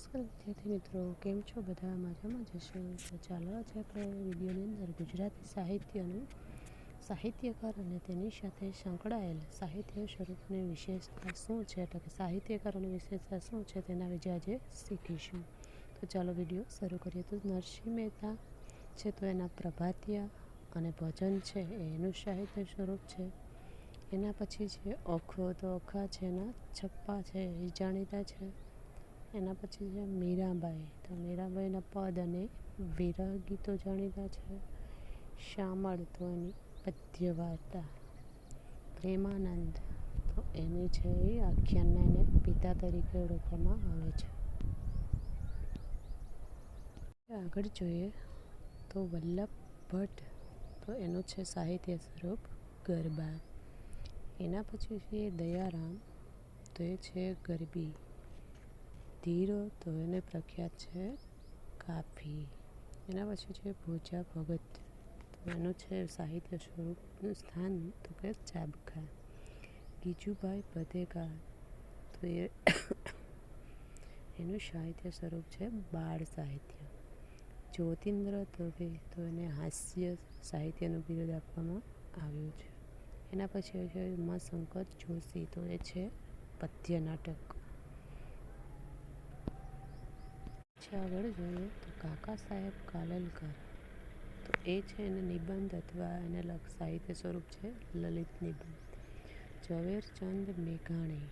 નમસ્કાર વિદ્યાર્થી મિત્રો, કેમ છો? બધા મજામાં? જશો? તો ચાલો આજે આપણે વિડીયોની અંદર ગુજરાતી સાહિત્યનું સાહિત્યકાર અને તેની સાથે સંકળાયેલ સાહિત્ય સ્વરૂપની વિશેષતા શું છે? એટલે કે સાહિત્યકારોની વિશેષતા શું છે? તેના વિશે આજે શીખીશું. તો ચાલો વીડિયો શરૂ કરીએ. તો નરસિંહ મહેતા છે, તો એના પ્રભાતિયા અને ભજન છે એનું સાહિત્ય સ્વરૂપ છે. એના પછી છે ઓખો તો ઓખા છે એના છપ્પા છે, એ જાણીતા છે. એના પછી છે મીરાબાઈ. તો મીરાબાઈના પદ અને વિરહ ગીતો જાણીતા છે. શામળ તો એની પદ્ય વાર્તા. પ્રેમાનંદ તો એની છે એ આખ્યાનને એને પિતા તરીકે ઓળખવામાં આવે છે. આગળ જોઈએ તો વલ્લભ ભટ્ટ તો એનું છે સાહિત્ય સ્વરૂપ ગરબા. એના પછી છે દયારામ તો એ છે ગરબી. ધીરો તો એને પ્રખ્યાત છે કાફી. એના પછી છે ભોજા ભગત. તો એનું છે સાહિત્ય સ્વરૂપનું સ્થાન તો કે ચાબખા ગીજુભાઈ બધેકા તો એ એનું સાહિત્ય સ્વરૂપ છે બાળ સાહિત્ય. જ્યોતિન્દ્ર દવે તો એને હાસ્ય સાહિત્યનું બિરુદ આપવામાં આવ્યું છે. એના પછી છે ઉમાશંકર જોશી તો એ છે પદ્ય નાટક પછી આગળ જોઈએ તો કાકા સાહેબ કાલેલકર. તો એ છે એને નિબંધ અથવા એને સાહિત્ય સ્વરૂપ છે, લલિત નિબંધ. ઝવેરચંદ મેઘાણી.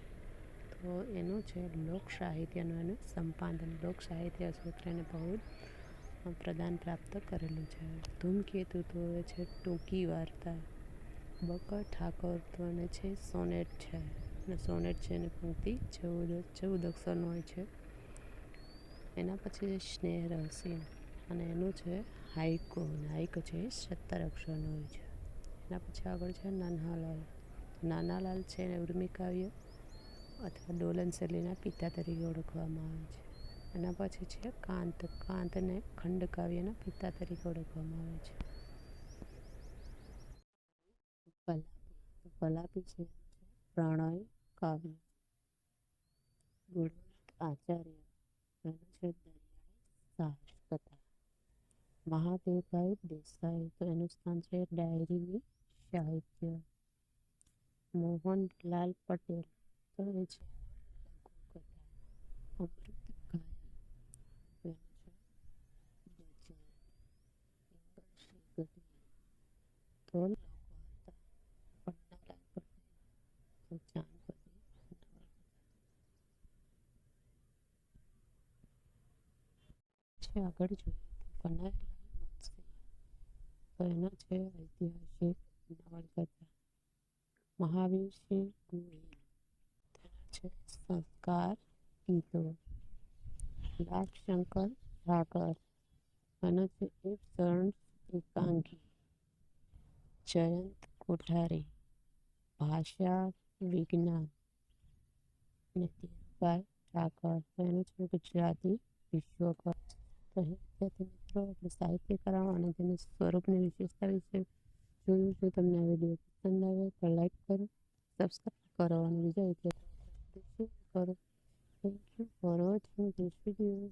તો એનું છે લોક સાહિત્યનું એનું સંપાદન. લોક સાહિત્ય સૂત્ર એને બહુ પ્રદાન પ્રાપ્ત કરેલું છે. ધૂમકેતુ તો એ છે ટૂંકી વાર્તા. બકર ઠાકોર તો એને છે સોનેટ છે. અને સોનેટ છે એની પંક્તિ ચૌદ ચૌદ અક્ષરનો હોય છે. એના પછી છે સ્નેહ રહસ્ય અને એનું છે હાઈકો અને હાઈકો છે એ સત્તર અક્ષરનો હોય છે. એના પછી આગળ છે નાનાલાલ નાનાલાલ છે એને ઉર્મિકાવ્ય અથવા ડોલન શૈલીના પિતા તરીકે ઓળખવામાં આવે છે. એના પછી છે કાંત. કાંતને ખંડકાવ્યના પિતા તરીકે ઓળખવામાં આવે છે. પલાપી. છે પ્રણય કાવ્ય. ગુરુ આચાર્ય એનું છે દરિયાઈ સાહસ કથા મહાદેવભાઈ દેસાઈ તો એનું સ્થાન છે ડાયરીની સાહિત્ય મોહનલાલ પટેલ તો એ છે પન્નાલાલ આગળ જોઈએ મુનશી તો એનો છે ઐતિહાસિક નવલકથા મહાવીરસિંહ ગોહિલ તેના છે સંસ્કાર ગીતો લાભશંકર ઠાકર એનો છે એક શરણ એકાંગી જયંત કોઠારી ભાષા વિજ્ઞાન અને ધીરુભાઈ ઠાકર એનું છે ગુજરાતી વિશ્વકપ તો વિદ્યાર્થી મિત્રો આપણે સાહિત્યકારો અને તેના સ્વરૂપની વિશેષતા વિશે જોયું જો તમને આ વીડિયો પસંદ આવે તો લાઈક કરો સબસ્ક્રાઈબ કરો અને બીજા કરો thank you for watching this video